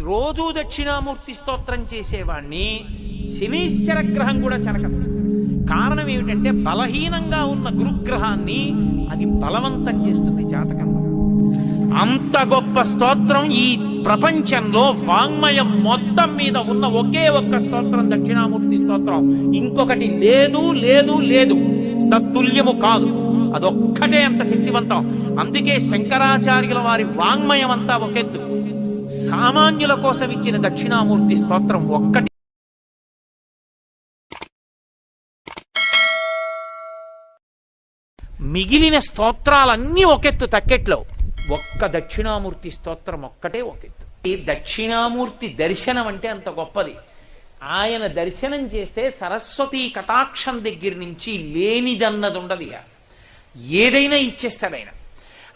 రోజూ దక్షిణామూర్తి స్తోత్రం చేసేవాణ్ణి శనీశ్చర గ్రహం కూడా చెరకదు. కారణం ఏమిటంటే బలహీనంగా ఉన్న గురుగ్రహాన్ని అది బలవంతం చేస్తుంది జాతకంలో. అంత గొప్ప స్తోత్రం ఈ ప్రపంచంలో వాంగ్మయం మొత్తం మీద ఉన్న ఒకే ఒక్క స్తోత్రం దక్షిణామూర్తి స్తోత్రం. ఇంకొకటి లేదు లేదు లేదు. తత్తుల్యము కాదు. అదొక్కటే అంత శక్తివంతం. అందుకే శంకరాచార్యుల వారి వాంగ్మయం అంతా ఒకెత్తు. సామాన్యుల కోసం ఇచ్చిన దక్షిణామూర్తి స్తోత్రం ఒక్కటి. మిగిలిన స్తోత్రాలన్నీ ఒకెత్తు తక్కెట్లో. ఒక్క దక్షిణామూర్తి స్తోత్రం ఒక్కటే ఒకెత్తు. ఈ దక్షిణామూర్తి దర్శనం అంటే అంత గొప్పది. ఆయన దర్శనం చేస్తే సరస్వతి కటాక్షం దగ్గర నుంచి లేనిదన్నది ఉండదు ఏదైనా ఇచ్చేస్తాడు ఆయన.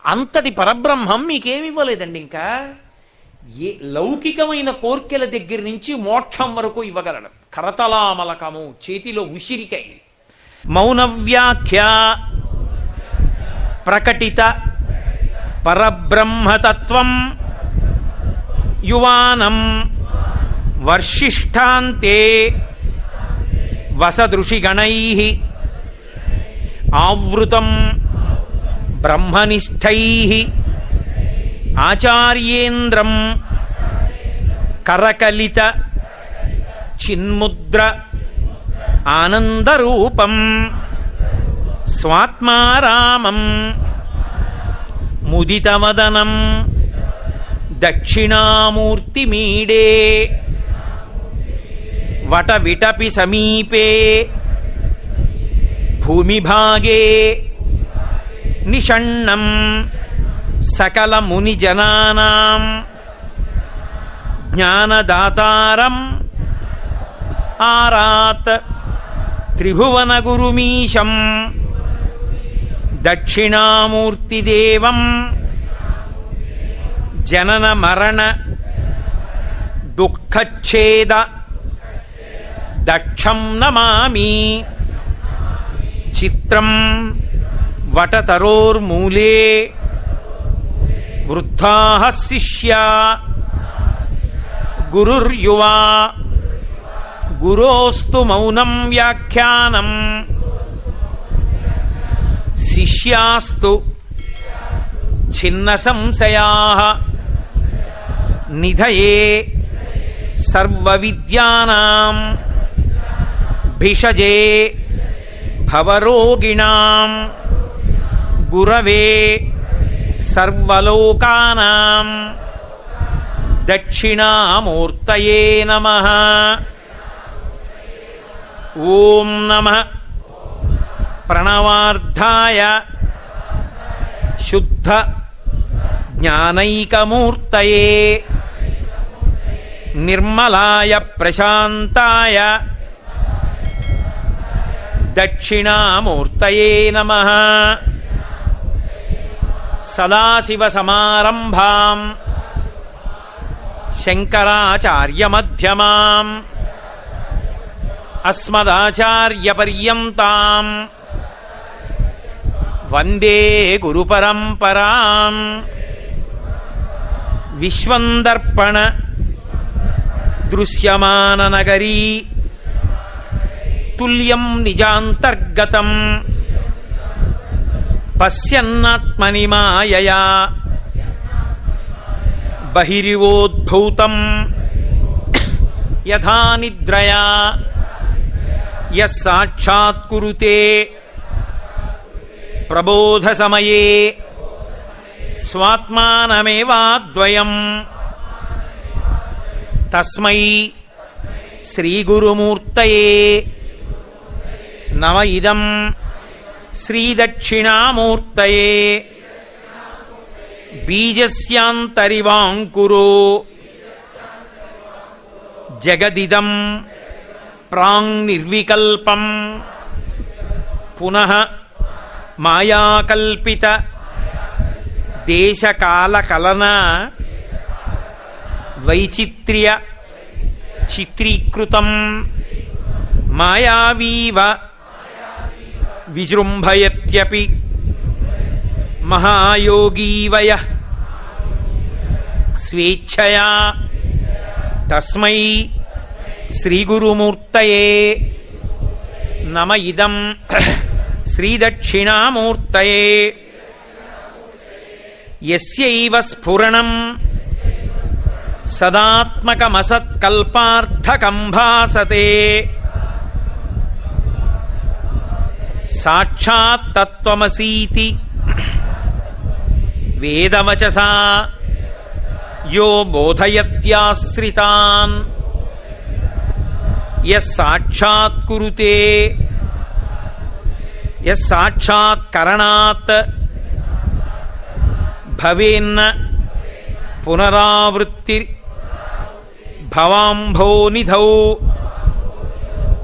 అంతటి పరబ్రహ్మం మీకేమి ఇవ్వలేదండి ఇంకా? ఏ లౌకికమైన కోర్కెల దగ్గర నుంచి మోక్షం వరకు ఇవ్వగలడు కరతలామలకము చేతిలో ఉసిరికై. మౌన వ్యాఖ్య ప్రకటిత. పరబ్రహ్మతత్వం. యువానం. వర్షిష్టాంతే. వసదృషిగణై. ఆవృతం. బ్రహ్మనిష్టై. ఆచార్యేంద్రం కరకలిత చిన్ముద్ర ఆనందరూపం స్వాత్మారామం ముదితవదనం దక్షిణామూర్తిమీడే వటవిటపి సమీపే భూమిభాగే నిషణ్ణం సకల ముని జనానాం జ్ఞానదాతారం ఆరాత్ త్రిభువన గురుమీశం దక్షిణామూర్తిదేవం జనన మరణ దుఃఖచ్ఛేద దక్షం నమామి చిత్రం వటతరోర్మూలే వృద్ధా శిష్యా గురుర్యువా గురోస్తు మౌనం వ్యాఖ్యానం శిష్యాస్తు చిన్న సంశయా నిధయే సర్వవిద్యానాం భిషజే భవరోగిణాం గురవే సర్వలోకానాం దక్షిణామూర్తయే నమ. ఓం నమ. ప్రణవార్థాయ శుద్ధ జ్ఞానైకమూర్తయే. నిర్మలాయ ప్రశాంతాయ దక్షిణామూర్తయే నమ. సదాశివసమారంభాం. శంకరాచార్యమధ్యమాం. అస్మదాచార్యపర్యంతాం. వందే గురుపరంపరాం. విశ్వందర్పణ దృశ్యమాననగరీ. తుల్యం నిజాంతర్గతం. పశ్యన్నాత్మని మాయయా. బహిరివోద్భూతం. యథా నిద్రయా. యస్సాక్షాత్కురుతే ప్రబోధసమయే. స్వాత్మానమేవాద్వయం. తస్మై శ్రీగురుమూర్తయే. నమ ఇదం. శ్రీదక్షిణామూర్తయే బీజస్యాంతరివాంకురో జగదిదం ప్రాంగ్ నిర్వికల్పం పునః మాయాకల్పిత దేశకాలకలన వైచిత్ర్య చిత్రీకృతం మాయావీవ విజృంభయత్యపి. మహాయోగీవయ స్వేచ్ఛయా. తస్మై శ్రీగురుమూర్తయే. నమ ఇదం శ్రీదక్షిణామూర్తయే. ఎస్యైవ స్ఫురణం. సదాత్మకమసత్కల్పార్థకం భాసతే సాక్షాత్తత్వమసీతి వేదవచసా యో బోధయత్యాశ్రితాన్ యస్సాక్షాత్కురుతే యస్సాక్షాత్కరణాత్ భవేన్న పునరావృత్తి భవాంభోనిధౌ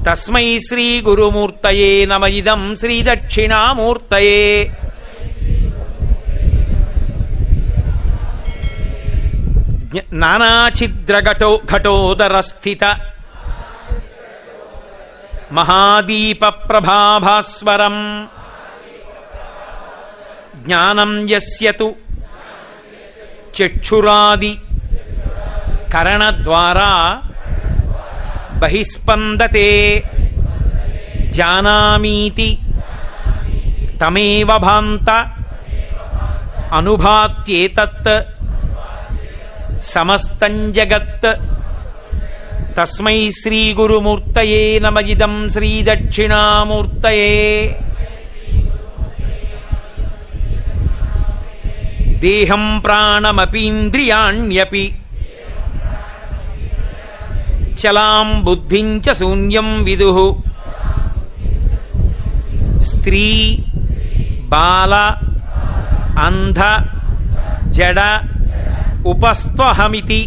తస్మై శ్రీ గురుమూర్తయే నమ. ఇదం శ్రీ దక్షిణామూర్తయే. జ్ఞ- నానాఛిద్రఘటో ఘటోదరస్థిత. మహాదీప ప్రభాభాస్వరం జ్ఞానం యస్యతు. చక్షురాది. కరణద్వారా. బహిస్పందతే జానామీతి తమేవ భాంత అనుభాత్యేతత్ సమస్తం జగత్ తస్మై శ్రీ గురుమూర్తయే నమ శ్రీ దక్షిణామూర్తయే దేహం ప్రాణమపీంద్రియాణ్యపి చలాం బుద్ధించ శూన్యం విదు. స్త్రీ బాల అంధ జడ ఉపస్త్వహమితి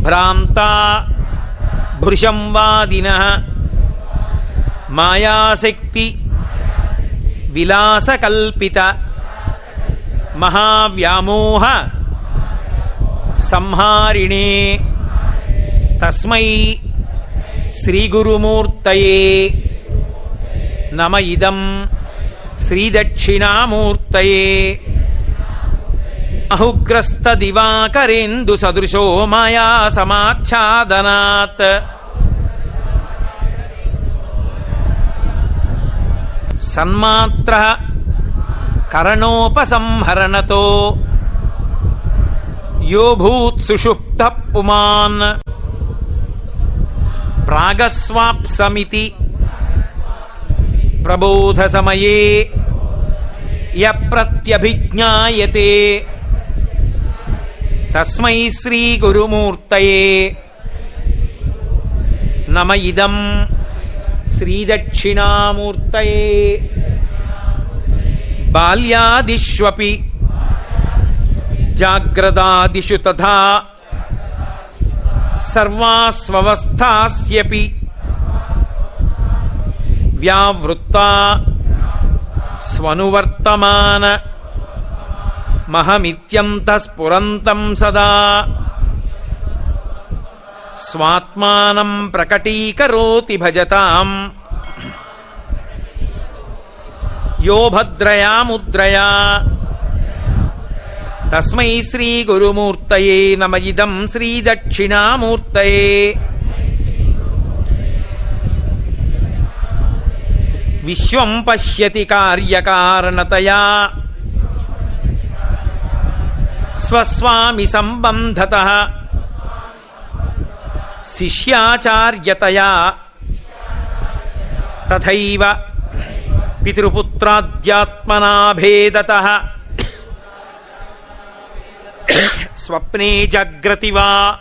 భ్రాంత భృశంవాదిన మాయాశక్తి విలాసకల్పిత మహావ్యామోహ సంహారిణే. తస్మై శ్రీగురుమూర్తయే నమ ఇదం శ్రీదక్షిణామూర్తయే అహుగ్రస్త దివాకరేందు సదృశో మాయా సమాచ్ఛాదనాత్ సన్మాత్ర కరణోపసంహరణతో. యోభూత్సుషుప్త పుమాన్. ప్రాగస్వాప్సమితి ప్రబోధ సమయే య ప్రత్యభిజ్ఞాయతే తస్మై శ్రీ గురుమూర్తయే నమ ఇదం శ్రీదక్షిణామూర్తయే బాల్యాదిష్వపి జాగ్రదాదిషు తథా సర్వాస్వస్థాస్యపి. వ్యావృత్తా స్వనువర్తమాన. మహమిత్యంత స్ఫురంతం సదా. స్వాత్మానం ప్రకటీకరోతి భజతాం. యో భద్రయా ముద్రయా తస్మై శ్రీ గురుమూర్తయే నమ ఇదం శ్రీ దక్షిణామూర్తయే. విశ్వం పశ్యతి కార్యకారణతయా. స్వస్వామి సంబంధత. శిష్యాచార్యతయా. తథైవ పితృపుత్రాద్యాత్మనాభేదత స్వప్నే జాగ్రతివా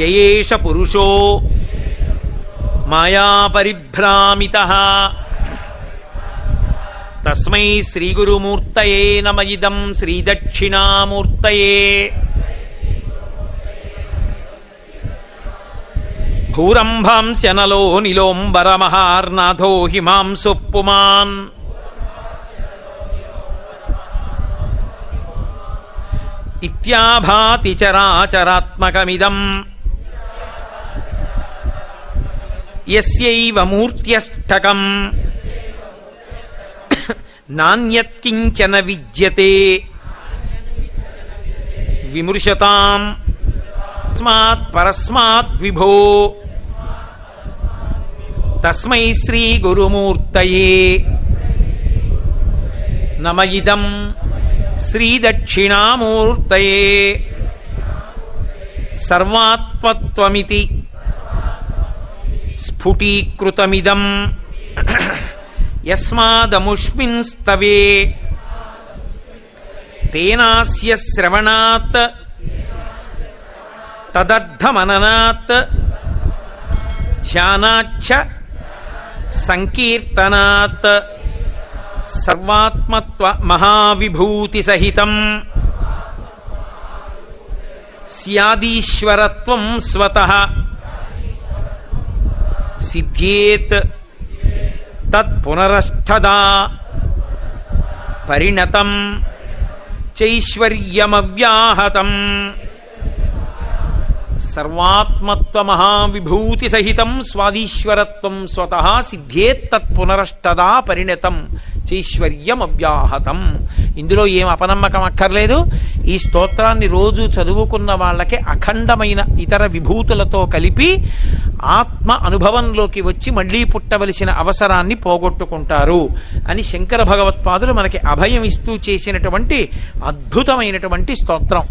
యయేష పురుషో. మాయాపరిభ్రామిత తస్మై శ్రీగురుమూర్తయే నమ ఇదం శ్రీదక్షిణామూర్తయే. భూరంభాంశనలో నిలోంబరమహార్నాథో హిమాంసు పుమాన్ ఇత్యాభాతి చరాచరాత్మకమిదం. ఎస్యైవ మూర్త్యష్టకం. నాణ్యత్కించన విద్యతే. విమృశతాం. తస్మాత్ పరస్మాత్ విభో. తస్మై శ్రీ గురుమూర్తయే నమ ఇదం. శ్రీదక్షిణామూర్తయే సర్వాత్మత్వమితి స్ఫుటీకృతమిదం యస్మాదముష్మింస్తవే తేనాస్య శ్రవణాత్ తదర్థమననాత్ ధ్యానాచ్చ సంకీర్తనాత్ సర్వాత్మత్వ మహావిభూతి సహితం. స్యాదీశ్వరత్వం స్వత. సిద్ధ్యేత్ తత్పునరష్టదా పరిణతం చైశ్వర్యమవ్యాహతం. సర్వాత్మత్వ మహావిభూతి సహితం స్వాదీశ్వరత్వం స్వత. సిద్ధ్యేత్తత్ పునరష్టదా పరిణతం చైశ్వర్యం అవ్యాహతం ఇందులో ఏం అపనమ్మకం అక్కర్లేదు ఈ స్తోత్రాన్ని రోజు చదువుకున్న వాళ్ళకి అఖండమైన ఇతర విభూతులతో కలిపి ఆత్మ అనుభవంలోకి వచ్చి మళ్ళీ పుట్టవలసిన అవసరాన్ని పోగొట్టుకుంటారు అని శంకర భగవత్పాదులు మనకి అభయం ఇస్తూ చేసినటువంటి అద్భుతమైనటువంటి స్తోత్రం